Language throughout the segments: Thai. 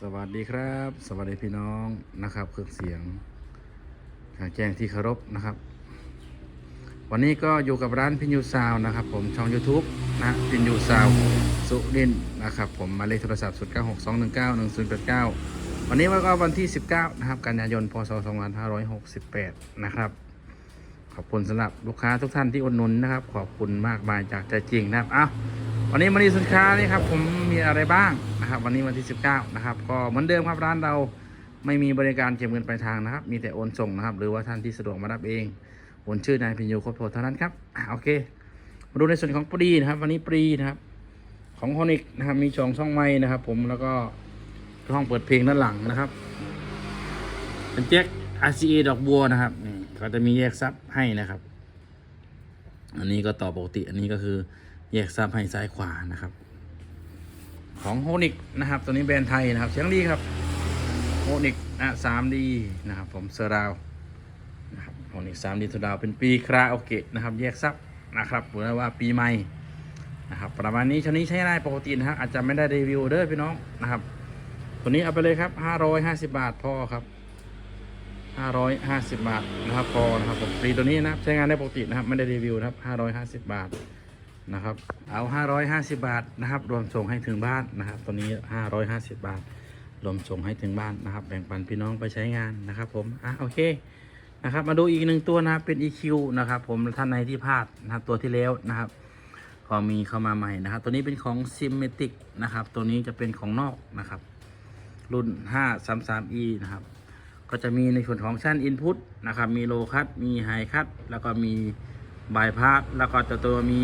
สวัสดีครับ สวัสดีพี่น้องนะครับเครื่องเสียงทางแจ้งที่เคารพนะครับ วันนี้ก็อยู่กับร้านพินยูซาวนะครับ ผมช่อง YouTube นะพินยูซาวสุรินนะครับ ผมหมายเลขโทรศัพท์0 9 6 2 1 9 1 0 8 9 วันนี้ก็วันที่ 19 นะครับ กันยายนพศ2568 นะครับ ขอบคุณสำหรับลูกค้าทุกท่านที่อุดหนุนนะครับ ขอบคุณมากมายจากใจจริงนะครับอ้าว วันนี้มาดีสินค้านี่ครับผมมีอะไรบ้างนะครับ วันนี้วันที่ 19 นะครับ ก็เหมือนเดิมครับร้านเราไม่มีบริการเก็บเงินปลายทางนะครับ มีแต่โอนส่งนะครับ หรือว่าท่านที่สะดวกมารับเองโอนชื่อนายพิญโยโคตรโพเท่านั้นครับโอเค มาดูในส่วนของปรีนะครับ วันนี้ปรีนะครับ ของฮอนิกนะครับ มีช่องช่องไม้นะครับ ผมแล้วก็ห้องเปิดเพลงด้านหลังนะครับ เป็นแจ็ค RCA ดอกบัวนะครับนี่เขาจะมีแยกซับให้นะครับ อันนี้ก็ต่อปกติอันนี้ก็คือ แยกซับให้ซ้ายขวานะครับ ของโฮนิกนะครับ ตัวนี้แบรนด์ไทยนะครับเสียงดีครับโฮนิกนะสามดีนะครับ ผมเซอร์ราวนะครับโฮนิกสามดีทูดาวเป็นปีคราโอเกะนะครับ แยกซับนะครับหรือว่าปีใหม่นะครับ ประมาณนี้ชนี้ใช้ได้ปกตินะครับอาจจะไม่ได้รีวิวเด้อพี่น้องนะครับ ตัวนี้เอาไปเลยครับ550บาทพอครับ550 บาทนะครับพอนะครับผมฟรีตัวนี้นะครับใช้งานได้ปกตินะครับไม่ได้รีวิวนะครับ550 บาท นะครับ เอา 550 บาทนะครับ รวมส่งให้ถึงบ้านนะครับตัวนี้ 550 บาท รวมส่งให้ถึงบ้านนะครับ แบ่งปันพี่น้องไปใช้งานนะครับ ผม อะโอเคนะครับ มาดูอีกหนึ่งตัวนะเป็น EQ นะครับ ผมท่านในที่พลาดนะครับตัวที่แล้วนะครับ ก็มีเข้ามาใหม่นะครับ ตัวนี้เป็นของ Symmetric นะครับ ตัวนี้จะเป็นของนอกนะครับ รุ่น 533e นะครับ ก็จะมีในส่วนของชั้นอินพุตนะครับ มีโลคัตมีไฮคัตแล้วก็มี บายพาสแล้วก็จะตัวมี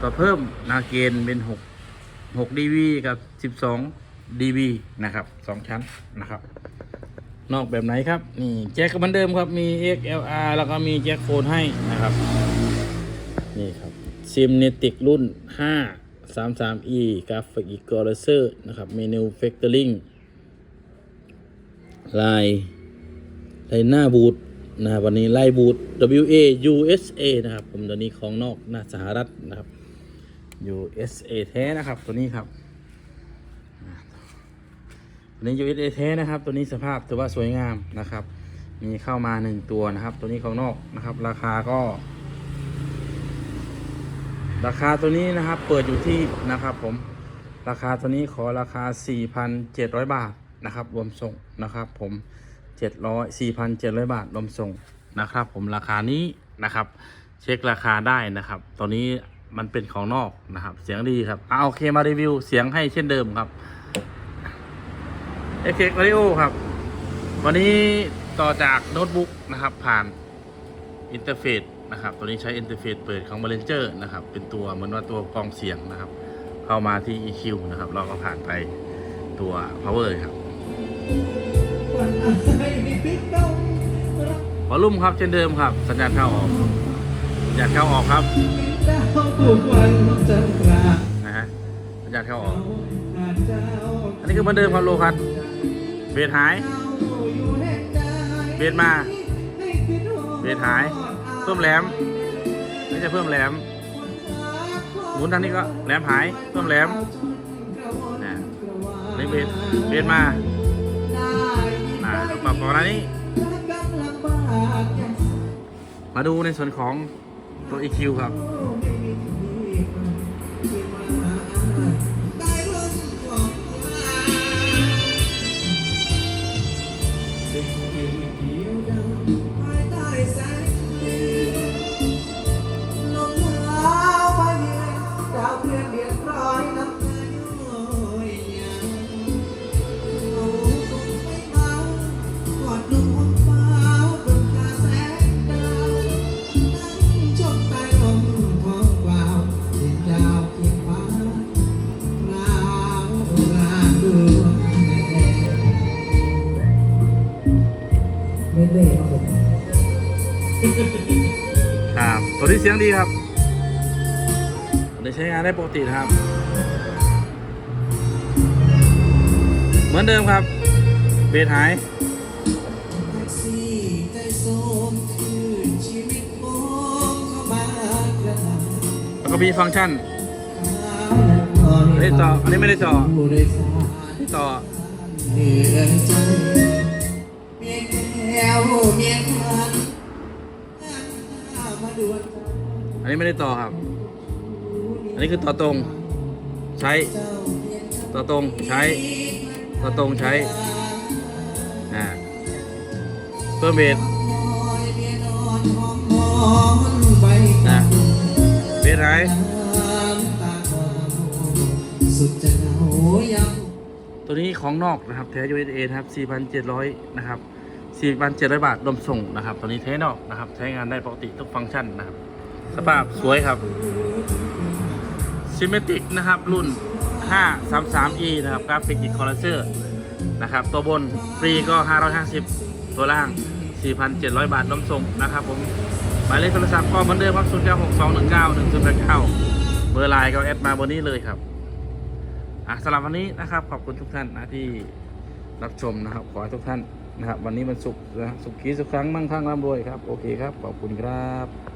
ตัวเพิ่มนาเกณฑ์เป็น6 6 dB กับ12 dB นะครับ2ชั้นนะครับ นอกแบบไหนครับ นี่แจ็คก็เหมือนเดิมครับมี XLR แล้วก็มีแจ็คโคนให้นะครับ นี่ครับซิมเนติกรุ่น 5 33e กราฟิกอีกอร์เซอร์นะครับเมนูเฟกเตอร์ลิงลายลายหน้าบูท นะครับวันนี้ไล่บูท WA USA นะครับ ผมตัวนี้ของนอกน้าสหรัฐนะครับ USA แท้นะครับ ตัวนี้ครับตัวนี้ USA แท้นะครับ ตัวนี้สภาพถือว่าสวยงามนะครับ มีเข้ามาหนึ่งตัวนะครับ ตัวนี้ของนอกนะครับ ราคาก็ ราคาตัวนี้นะครับ เปิดอยู่ที่นะครับผมราคาตัวนี้ขอราคา 4,700 บาทนะครับ รวมส่งนะครับ ผม 700 4,700 บาทรวมส่งนะครับ ผมราคานี้นะครับ เช็คราคาได้นะครับตัวนี้มันเป็นของนอกนะครับ เสียงดีครับเอาโอเคมารีวิวเสียงให้เช่นเดิมครับเอเคกราดิโอครับ วันนี้ต่อจากโน้ตบุ๊กนะครับ ผ่านอินเทอร์เฟซนะครับ ตัวนี้ใช้อินเทอร์เฟซเปิดของ b บ l เ n อร์นะครับ เป็นตัวเหมือนว่าตัวกรองเสียงนะครับ เข้ามาที่ EQ นะครับ เราก็ผ่านไปตัว power ครับ วอลุ่มครับเช่นเดิมครับ สัญญาณเข้าออกสัญญาณเข้าออกครับนะฮะสัญญาณเข้าออก อันนี้คือเหมือนเดิมครับโลคัสเบสหายเบสมาเบสหาย เพิ่มแหลมนี่จะเพิ่มแหลมหมุนทางนี้ก็แหลมหายเพิ่มแหลมนี่เบสเบสมา ปรับก่อนหน้านี้ มาดูในส่วนของตัว EQ ครับ ครับตัวที่เสียงดีครับได้ใช้งานได้ปกตินะครับ เหมือนเดิมครับ เบสหายสี่ใจโสมคืนชีวิตมองเข้ามากระทำแล้วก็มีฟังก์ชันอันนี้ต่ออันนี้ไม่ได้ต่อผู้โดยสารต่อเหนือใจเมียแก้วเมียควันมาน อันนี้ไม่ได้ต่อครับ อันนี้คือต่อตรง ใช้ ต่อตรงใช้ ต่อตรงใช้ อ่า เพิ่มเบสน้อยเมียนอนหอมหอนใบนะเบสไหนน้ำตาคลอสุดจะเหงายังตัวนี้ของนอกนะครับ แท้ USA นะครับ 4,700นะครับ4,700บาทรวมส่งนะครับตัวนี้แท้นอกนะครับ ใช้งานได้ปกติทุกฟังก์ชันนะครับ สภาพสวยครับซิมเมติกนะครับ รุ่น 533e นะครับกราฟิกอิคอร์เซอร์นะครับ ตัวบนฟรีก็ 550 ตัวล่าง 4,700 บาทรวมส่งนะครับผมหมายเลขโทรศัพท์ก็เหมือนเดิมครับ0 9 6 2 1 9 1 0 8 9เบอร์ไลน์ก็แอดมาบนนี้เลยครับอะสำหรับวันนี้นะครับ ขอบคุณทุกท่านนะที่รับชมนะครับ ขอให้ทุกท่าน นะครับ วันนี้มันสุขนะสุขขีสุขครั้งมั่งคั่งร่ำรวยครับ โอเคครับ ขอบคุณครับ